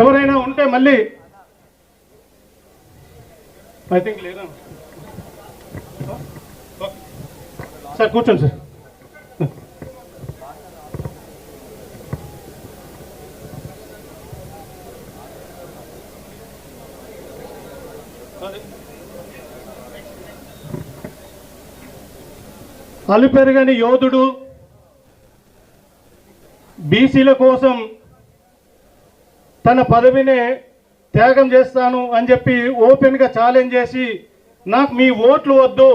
ఎవరైనా ఉంటే మళ్ళీ ఐ థింక్ లేదా. సార్ కూర్చోండి సార్. అలుపెరగని యోధుడు బీసీల కోసం తన పదవినే త్యాగం చేస్తాను అని చెప్పి ఓపెన్గా ఛాలెంజ్ చేసి నాకు మీ ఓట్లు వద్దు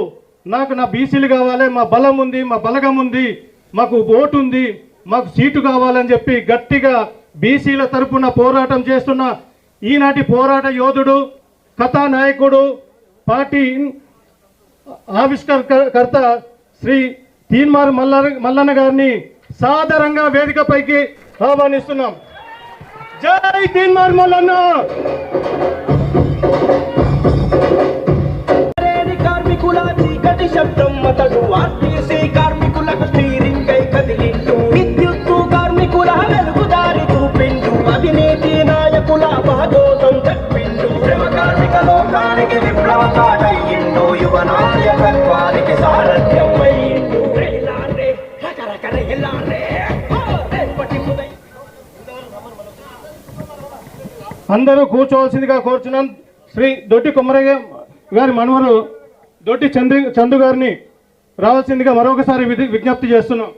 నాకు నా బీసీలు కావాలి మా బలం ఉంది మా బలగం ఉంది మాకు ఓటు ఉంది మాకు సీటు కావాలని చెప్పి గట్టిగా బీసీల తరపున పోరాటం చేస్తున్న ఈనాటి పోరాట యోధుడు కథానాయకుడు పార్టీ ఆవిష్కర్త శ్రీ తీన్మార్ మల్ల మల్లన్న గారిని సాదరంగా వేదికపైకి ఆహ్వానిస్తున్నాం. జై తీన్మార్ మల్లన్న కార్మికుల చీకటి శబ్దం అతడు ఆర్టీసీ అందరూ కూర్చోవలసిందిగా కోరుచున్నాం. శ్రీ దొడ్డి కుమ్మరయ్య గారి మనవరు దొడ్డి చంద్ర చందు గారిని రావాల్సిందిగా మరొకసారి విజ్ఞప్తి చేస్తున్నాం.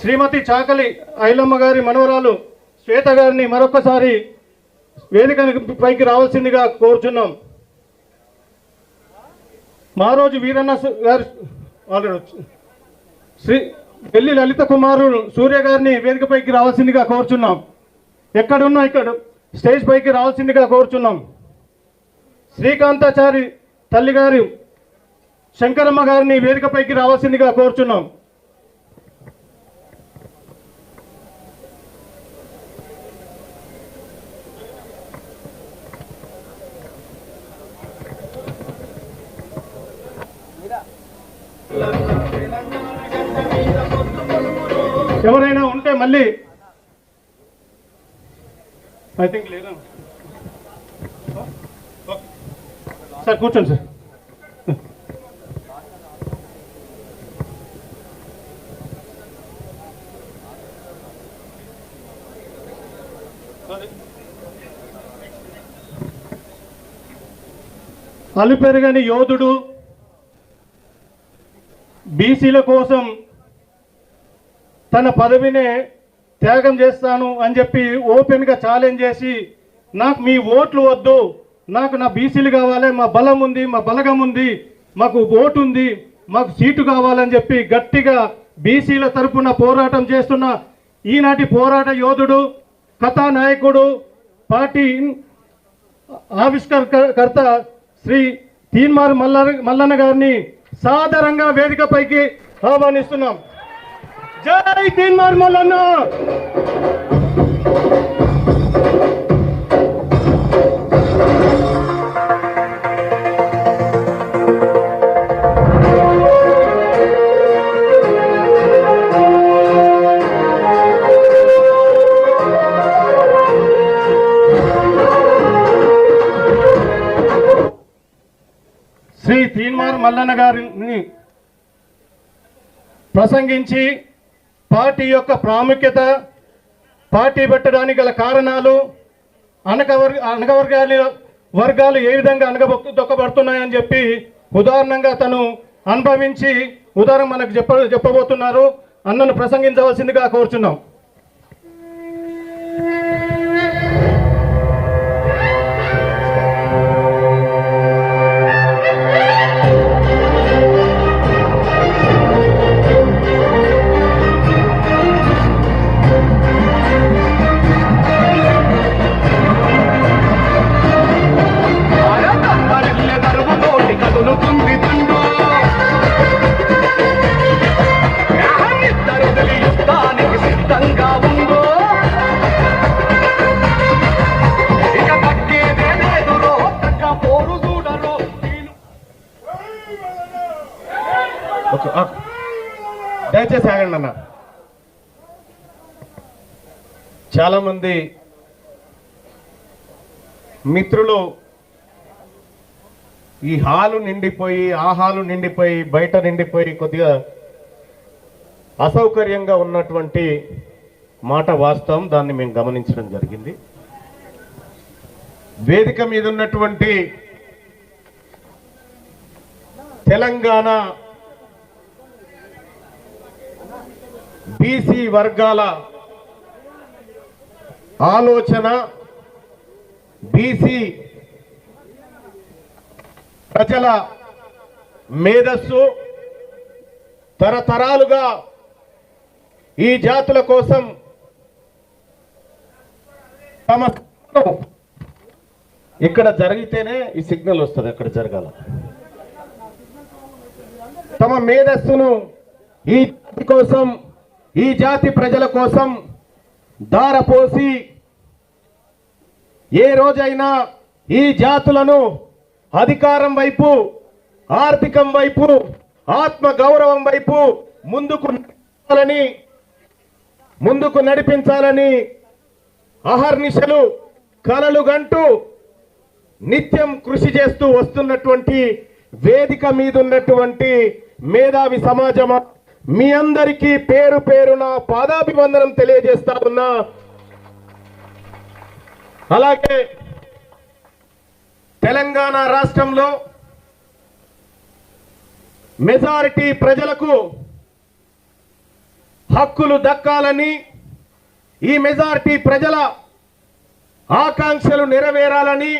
శ్రీమతి చాకలి ఐలమ్మ గారి మనవరాలు శ్వేత గారిని మరొకసారి వేదిక పైకి రావాల్సిందిగా కోరుచున్నాం. మారోజు వీరన్న గారు ఆల్రెడీ శ్రీ వెల్లి లలిత కుమారుడు సూర్య గారిని వేదికపైకి రావాల్సిందిగా కోరుచున్నాం. ఎక్కడున్నా ఇక్కడ స్టేజ్ పైకి రావాల్సిందిగా కోరుచున్నాం. శ్రీకాంతాచారి తల్లి గారు శంకరమ్మ గారిని వేదికపైకి రావాల్సిందిగా కోరుచున్నాం. ఎవరైనా ఉంటే మళ్ళీ ఐ థింక్ లేదా? సార్ కూర్చోండి సార్. అలుపెరగని యోధుడు బీసీల కోసం తన పదవినే త్యాగం చేస్తాను అని చెప్పి ఓపెన్గా ఛాలెంజ్ చేసి నాకు మీ ఓట్లు వద్దు. నాకు నా బీసీలు కావాలి. మా బలం ఉంది మా బలగం ఉంది. మాకు ఓటు ఉంది. మాకు సీటు కావాలని చెప్పి గట్టిగా బీసీల తరపున పోరాటం చేస్తున్న ఈనాటి పోరాట యోధుడు కథానాయకుడు పార్టీ ఆవిష్కర్త శ్రీ తీన్మార్ మల్ల మల్లన్న గారిని సాదరంగా వేదికపైకి ఆహ్వానిస్తున్నాం. జై తీన్మార్ మల్లన్న శ్రీ తీన్మార్ మల్లన్న గారిని ప్రసంగించి పార్టీ యొక్క ప్రాముఖ్యత పార్టీ పెట్టడానికి గల కారణాలు అనకవర్ అనగవర్గాల వర్గాలు ఏ విధంగా అనగబొక్కు దొక్కబడుతున్నాయని చెప్పి ఉదాహరణంగా తను అనుభవించి ఉదాహరణ మనకు చెప్ప చెప్పబోతున్నారు. అన్నను ప్రసంగించవలసిందిగా కోరుచున్నాం. దయచేసి ఆగండి అన్న. చాలామంది మిత్రులు ఈ హాలు నిండిపోయి ఆ హాలు నిండిపోయి బయట నిండిపోయి కొద్దిగా అసౌకర్యంగా ఉన్నటువంటి మాట వాస్తవం. దాన్ని మేము గమనించడం జరిగింది. వేదిక మీద ఉన్నటువంటి తెలంగాణ బీసీ వర్గాల ఆలోచన బీసీ ప్రజల మేధస్సు తరతరాలుగా ఈ జాతుల కోసం తమ ఇక్కడ జరిగితేనే ఈ సిగ్నల్ వస్తుంది అక్కడ జరగాల. తమ మేధస్సును ఈ కోసం ఈ జాతి ప్రజల కోసం దారపోసి ఏ రోజైనా ఈ జాతులను అధికారం వైపు ఆర్థికం వైపు ఆత్మ గౌరవం వైపు ముందుకు నడిపించాలని ముందుకు నడిపించాలని అహర్నిశలు కలలు గంటూ నిత్యం కృషి చేస్తూ వస్తున్నటువంటి వేదిక మీద ఉన్నటువంటి మేధావి సమాజమా మీ అందరికీ పేరు పేరున పాదాభివందనం తెలియజేస్తా ఉన్నా. అలాగే తెలంగాణ రాష్ట్రంలో మెజారిటీ ప్రజలకు హక్కులు దక్కాలని ఈ మెజారిటీ ప్రజల ఆకాంక్షలు నెరవేరాలని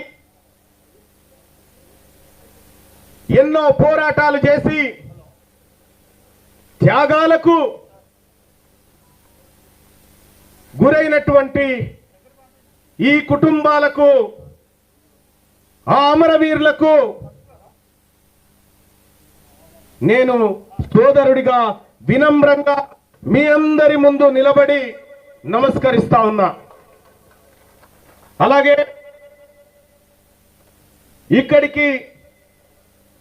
ఎన్నో పోరాటాలు చేసి త్యాగాలకు గురైనటువంటి ఈ కుటుంబాలకు ఆ అమరవీరులకు నేను సోదరుడిగా వినమ్రంగా మీ అందరి ముందు నిలబడి నమస్కరిస్తా ఉన్నా. అలాగే ఇక్కడికి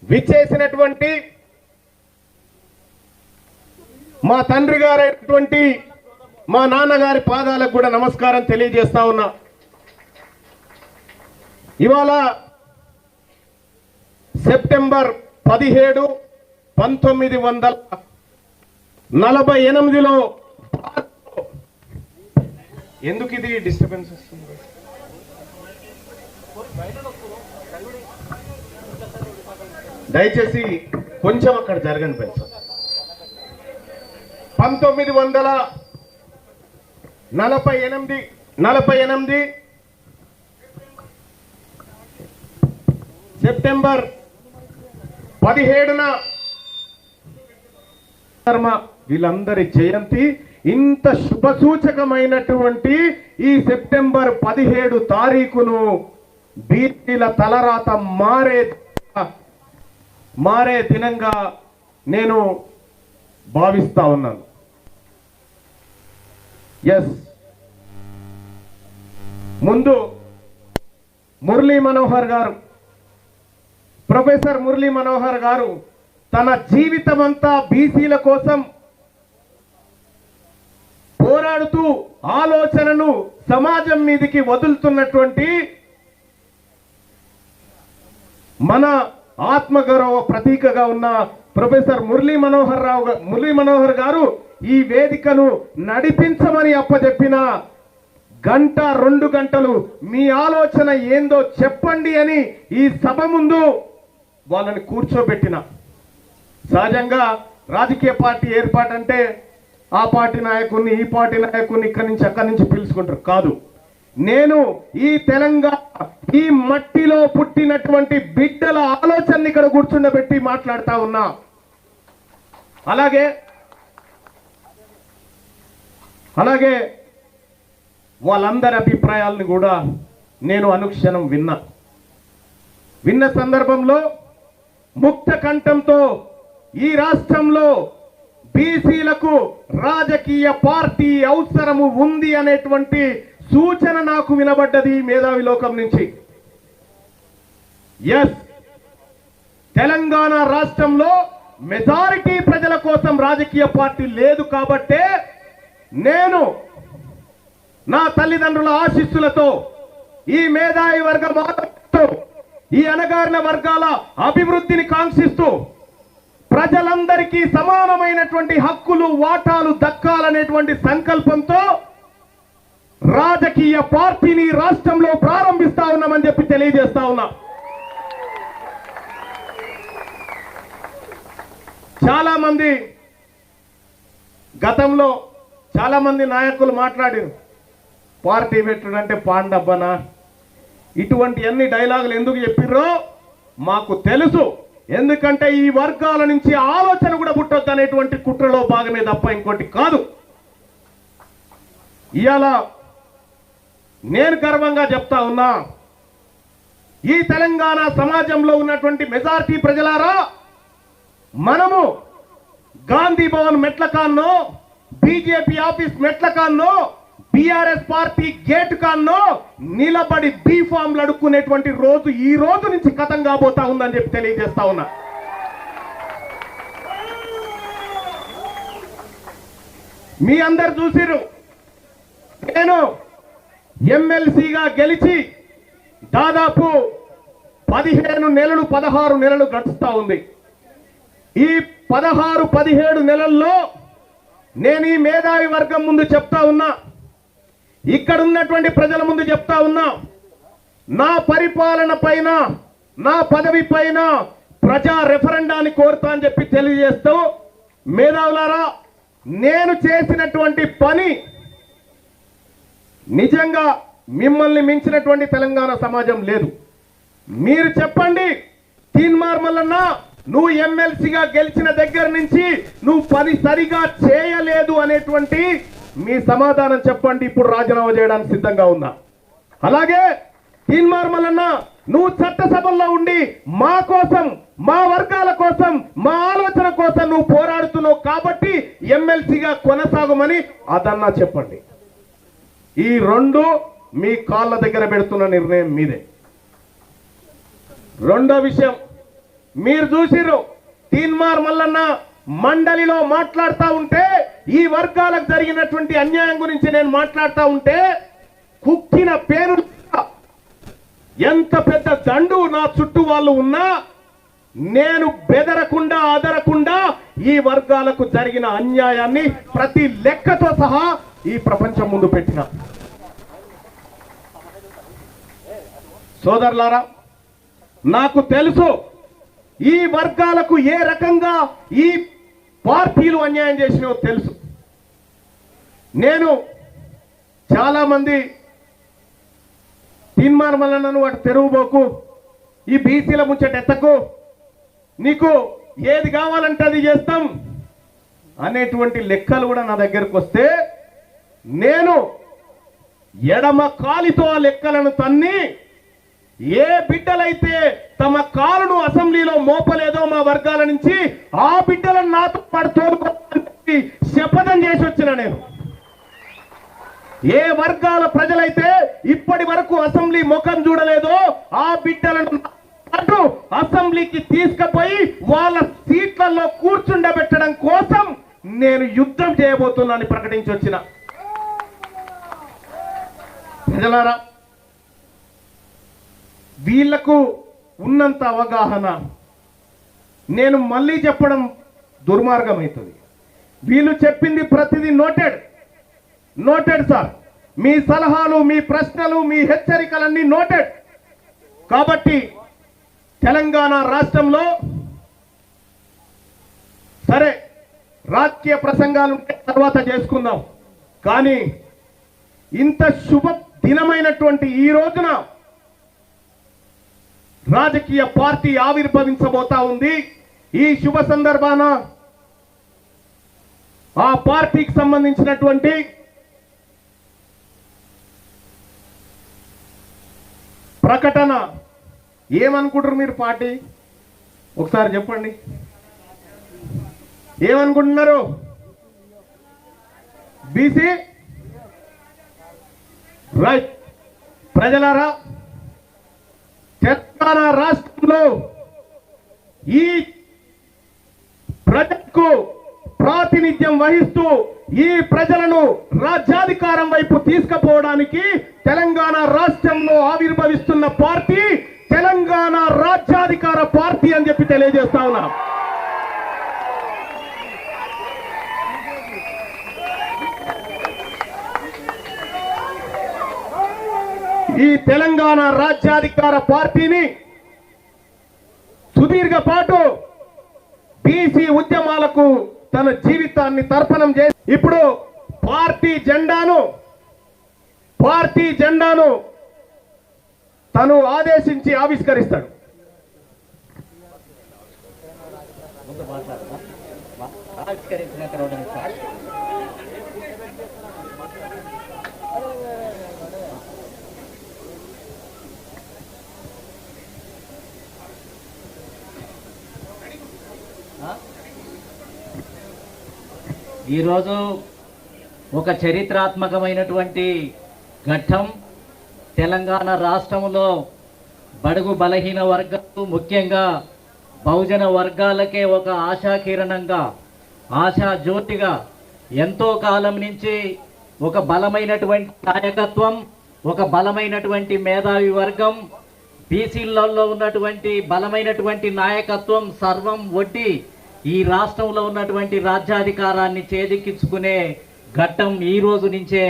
విచ్చేసినటువంటి మా తండ్రి గారైనటువంటి మా నాన్నగారి పాదాలకు కూడా నమస్కారం తెలియజేస్తా ఉన్నా. ఇవాళ సెప్టెంబర్ పదిహేడు పంతొమ్మిది వందల నలభై ఎనిమిదిలో ఎందుకు ఇది డిస్టర్బెన్స్ వస్తుంది? దయచేసి కొంచెం అక్కడ జరగని పెంచు పంతొమ్మిది వందల నలభై ఎనిమిది నలభై ఎనిమిది సెప్టెంబర్ పదిహేడున శర్మ వీళ్ళందరి జయంతి. ఇంత శుభసూచకమైనటువంటి ఈ సెప్టెంబర్ పదిహేడు తారీఖును బీసీల తలరాత మారే మారే దినంగా నేను భావిస్తా ఉన్నాను. ఎస్ ముందు మురళీ మనోహర్ గారు ప్రొఫెసర్ మురళీ మనోహర్ గారు తన జీవితం అంతా బీసీల కోసం పోరాడుతూ ఆలోచనను సమాజం మీదికి వదులుతున్నటువంటి మన ఆత్మగౌరవ ప్రతీకగా ఉన్న ప్రొఫెసర్ మురళీ మనోహర్ రావు మురళీ మనోహర్ గారు ఈ వేదికను నడిపించమని అప్పచెప్పిన గంట రెండు గంటలు మీ ఆలోచన ఏందో చెప్పండి అని ఈ సభ ముందు వాళ్ళని కూర్చోబెట్టిన. సహజంగా రాజకీయ పార్టీ ఏర్పాటు అంటే ఆ పార్టీ నాయకుడిని ఈ పార్టీ నాయకుడిని ఇక్కడి నుంచి అక్కడి నుంచి పిలుచుకుంటారు. కాదు. నేను ఈ తెలంగాణ ఈ మట్టిలో పుట్టినటువంటి బిడ్డల ఆలోచనని ఇక్కడ కూర్చుండబెట్టి మాట్లాడుతా ఉన్నా. అలాగే అలాగే వాళ్ళందరి అభిప్రాయాలను కూడా నేను అనుక్షణం విన్నా. విన్న సందర్భంలో ముక్త కంఠంతో ఈ రాష్ట్రంలో బీసీలకు రాజకీయ పార్టీ అవసరము ఉంది అనేటువంటి సూచన నాకు వినబడ్డది ఈ మేధావి లోకం నుంచి. ఎస్ తెలంగాణ రాష్ట్రంలో మెజారిటీ ప్రజల కోసం రాజకీయ పార్టీ లేదు కాబట్టే నేను నా తల్లిదండ్రుల ఆశీస్సులతో ఈ మేధావి వర్గం ఈ అణగారిన వర్గాల అభివృద్ధిని కాంక్షిస్తూ ప్రజలందరికీ సమానమైనటువంటి హక్కులు వాటాలు దక్కాలనేటువంటి సంకల్పంతో రాజకీయ పార్టీని రాష్ట్రంలో ప్రారంభిస్తా ఉన్నామని చెప్పి తెలియజేస్తా ఉన్నా. చాలా మంది గతంలో చాలా మంది నాయకులు మాట్లాడారు. పార్టీ పెట్టుడంటే పాండబ్బనా? ఇటువంటి అన్ని డైలాగులు ఎందుకు చెప్పిర్రో మాకు తెలుసు. ఎందుకంటే ఈ వర్గాల నుంచి ఆలోచన కూడా పుట్టొద్దు అనేటువంటి కుట్రలో భాగమే తప్ప ఇంకోటి కాదు. ఇవాళ నేను గర్వంగా చెప్తా ఉన్నా ఈ తెలంగాణ సమాజంలో ఉన్నటువంటి మెజార్టీ ప్రజలారా మనము గాంధీ భవన్ మెట్ల కాన్నో బీజేపీ ఆఫీస్ మెట్ల కాన్నో బీఆర్ఎస్ పార్టీ గేట్ కాన్నో నిలబడి బీ ఫామ్లు అడుక్కునేటువంటి రోజు ఈ రోజు నుంచి కథం కాబోతా ఉందని చెప్పి తెలియజేస్తా ఉన్నా. మీ అందరు చూసిరు నేను ఎమ్మెల్సీగా గెలిచి దాదాపు పదిహేను నెలలు పదహారు నెలలు గడుస్తా ఉంది. ఈ పదహారు పదిహేడు నెలల్లో నేను ఈ మేధావి వర్గం ముందు చెప్తా ఉన్నా. ఇక్కడ ఉన్నటువంటి ప్రజల ముందు చెప్తా ఉన్నా. నా పరిపాలన పైన నా పదవి పైన ప్రజా రెఫరెండాన్ని కోరుతా అని చెప్పి తెలియజేస్తూ మేధావులారా నేను చేసినటువంటి పని నిజంగా మిమ్మల్ని మించినటువంటి తెలంగాణ సమాజం లేదు. మీరు చెప్పండి తీన్మార్ మల్లన్న నువ్వు ఎమ్మెల్సీగా గెలిచిన దగ్గర నుంచి నువ్వు పని సరిగా చేయలేదు అనేటువంటి మీ సమాధానం చెప్పండి. ఇప్పుడు రాజీనామా చేయడానికి సిద్ధంగా ఉన్నా. అలాగే తీన్మార్మలన్న నువ్వు చట్టసభల్లో ఉండి మా కోసం మా వర్గాల కోసం మా ఆలోచన కోసం నువ్వు పోరాడుతున్నావు కాబట్టి ఎమ్మెల్సీగా కొనసాగమని అదన్నా చెప్పండి. ఈ రెండు మీ కాళ్ళ దగ్గర పెడుతున్న నిర్ణయం మీదే. రెండో విషయం మీరు చూసిర్రు తీన్మార్ మల్లన్న మండలిలో మాట్లాడుతూ ఉంటే ఈ వర్గాలకు జరిగినటువంటి అన్యాయం గురించి నేను మాట్లాడుతూ ఉంటే కుక్కిన పేరు ఎంత పెద్ద దండు నా చుట్టూ వాళ్ళు ఉన్నా నేను బెదరకుండా అదరకుండా ఈ వర్గాలకు జరిగిన అన్యాయాన్ని ప్రతి లెక్కతో సహా ఈ ప్రపంచం ముందు పెట్టిన. సోదరులారా నాకు తెలుసు ఈ వర్గాలకు ఏ రకంగా ఈ పార్టీలు అన్యాయం చేసినావో తెలుసు. నేను చాలా మంది వాటి తెరువుబోకు ఈ బీసీల ముచ్చట ఎత్తకు నీకు ఏది కావాలంటే అది చేస్తాం అనేటువంటి లెక్కలు కూడా నా దగ్గరకు వస్తే నేను ఎడమ కాలితో ఆ లెక్కలను తన్ని ఏ బిడ్డలైతే తమ కాలును అసెంబ్లీలో మోపలేదో మా వర్గాల నుంచి ఆ బిడ్డలను నాతో పాటు శపథం చేసి వచ్చిన నేను. ఏ వర్గాల ప్రజలైతే ఇప్పటి వరకు అసెంబ్లీ ముఖం చూడలేదో ఆ బిడ్డలను అటు అసెంబ్లీకి తీసుకుపోయి వాళ్ళ సీట్లలో కూర్చుండబెట్టడం కోసం నేను యుద్ధం చేయబోతున్నాను ప్రకటించి వచ్చిన. ప్రజలారా వీళ్ళకు ఉన్నంత అవగాహన. నేను మళ్ళీ చెప్పడం దుర్మార్గం అవుతుంది వీళ్ళు చెప్పింది ప్రతిదీ నోటెడ్. Noted sir. మీ సలహాలు మీ ప్రశ్నలు మీ హెచ్చరికలన్నీ నోటెడ్. కాబట్టి తెలంగాణ రాష్ట్రంలో సరే రాజకీయ ప్రసంగాలు ఉంటే తర్వాత చేసుకుందాం. కానీ ఇంత శుభ దినమైనటువంటి ఈ రోజున రాజకీయ పార్టీ ఆవిర్భవించబోతా ఉంది. ఈ శుభ సందర్భాన ఆ పార్టీకి సంబంధించినటువంటి ప్రకటన ఏమనుకుంటారు మీరు పార్టీ? ఒకసారి చెప్పండి. ఏమనుకుంటున్నారు? బీసీ? రైట్. ప్రజలారా తెలంగాణ రాష్ట్రంలో ఈ ప్రజలకు ప్రాతినిధ్యం వహిస్తూ ఈ ప్రజలను రాజ్యాధికారం వైపు తీసుకుపోవడానికి తెలంగాణ రాష్ట్రంలో ఆవిర్భవిస్తున్న పార్టీ తెలంగాణ రాజ్యాధికార పార్టీ అని చెప్పి తెలియజేస్తా ఉన్నా. ఈ తెలంగాణ రాజ్యాధికార పార్టీని సుదీర్ఘ పాటు బీసీ ఉద్యమాలకు తన జీవితాన్ని తర్పణం చేసి ఇప్పుడు పార్టీ జెండాను పార్టీ జెండాను తను ఆదేశించి ఆవిష్కరిస్తాడు. ఆవిష్కరించిన తర్వాత ఈరోజు ఒక చరిత్రాత్మకమైనటువంటి ఘట్టం తెలంగాణ రాష్ట్రంలో బడుగు బలహీన వర్గాలు ముఖ్యంగా బహుజన వర్గాలకే ఒక ఆశాకిరణంగా ఆశా జ్యోతిగా ఎంతో కాలం నుంచి ఒక బలమైనటువంటి నాయకత్వం ఒక బలమైనటువంటి మేధావి వర్గం బీసీలలో ఉన్నటువంటి బలమైనటువంటి నాయకత్వం సర్వం ఒడ్డి ఈ రాష్ట్రంలో ఉన్నటువంటి రాజ్యాధికారాన్ని చేజిక్కించుకునే ఘట్టం ఈ రోజు నుంచే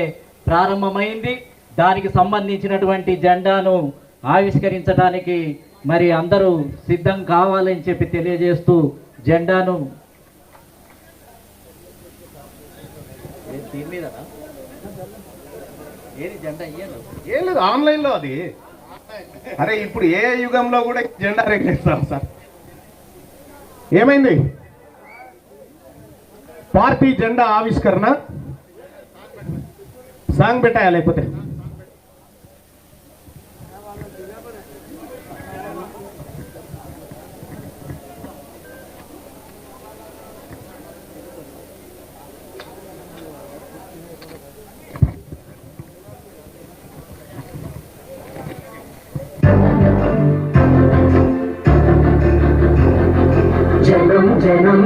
ప్రారంభమైంది. దానికి సంబంధించినటువంటి జెండాను ఆవిష్కరించడానికి మరి అందరూ సిద్ధం కావాలని చెప్పి తెలియజేస్తూ జెండాను ఏది జెండా ఏం లేదు అది. అరే ఇప్పుడు ఏ యుగంలో కూడా జెండా రేఖిస్తాం సార్? ఏమైంది? పార్టీ జెండా ఆవిష్కరణ? సాంగ్ పెట్టాయా లేకపోతే?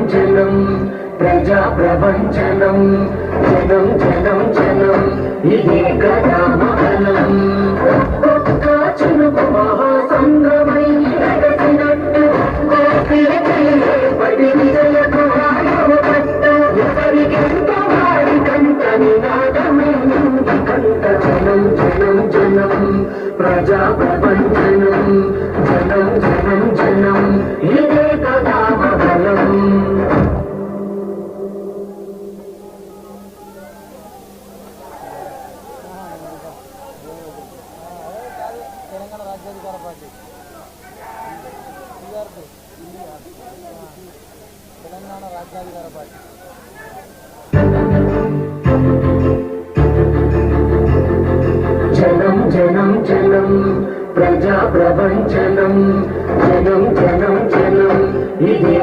జనం ప్రజా ప్రపంచనం జనం జనం జనం ఇదే కదా జనం జనం జనం ప్రజా ప్రపంచనం జనం జనం జనం ఇదే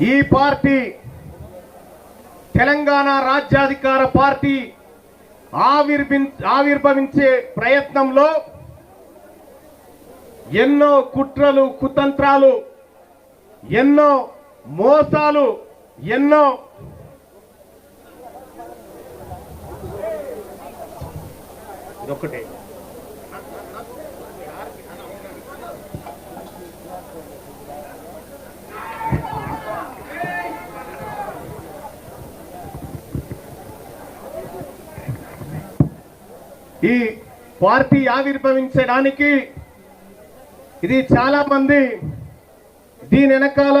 ఈ పార్టీ తెలంగాణ రాజ్యాధికార పార్టీ ఆవిర్భి ఆవిర్భవించే ప్రయత్నంలో ఎన్నో కుట్రలు కుతంత్రాలు ఎన్నో మోసాలు ఎన్నో ఒకటే ఈ పార్టీ ఆవిర్భవించడానికి ఇది చాలా మంది దీని వెనకాల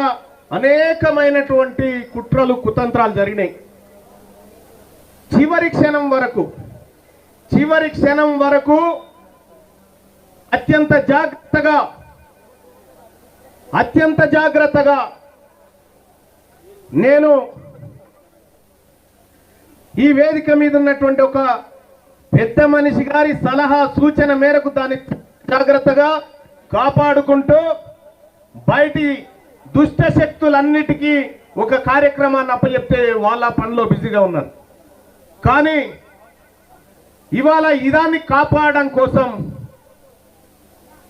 అనేకమైనటువంటి కుట్రలు కుతంత్రాలు జరిగినాయి. చివరి క్షణం వరకు చివరి క్షణం వరకు అత్యంత జాగ్రత్తగా అత్యంత జాగ్రత్తగా నేను ఈ వేదిక మీద ఉన్నటువంటి ఒక పెద్ద మనిషి గారి సలహా సూచన మేరకు దాన్ని జాగ్రత్తగా కాపాడుకుంటూ బయటి దుష్ట శక్తులన్నిటికీ ఒక కార్యక్రమాన్ని అప్పచెప్తే వాళ్ళ పనిలో బిజీగా ఉన్నారు. కానీ ఇవాళ ఇదాన్ని కాపాడడం కోసం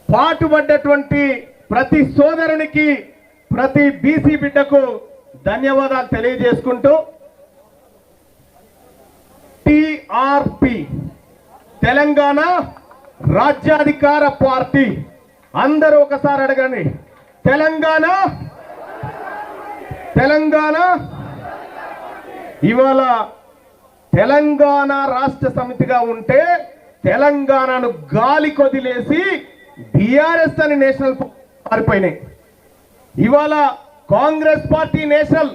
పాటుపడ్డటువంటి ప్రతి సోదరునికి ప్రతి బీసీ బిడ్డకు ధన్యవాదాలు తెలియజేసుకుంటూ టిఆర్పి తెలంగాణ రాజ్యాధికార పార్టీ. అందరూ ఒకసారి అడగండి. తెలంగాణ? తెలంగాణ? ఇవాళ తెలంగాణ రాష్ట్ర సమితిగా ఉంటే తెలంగాణను గాలి కొదిలేసి బీఆర్ఎస్ అని నేషనల్ పారిపోయినాయి మారిపోయినాయి. ఇవాళ కాంగ్రెస్ పార్టీ నేషనల్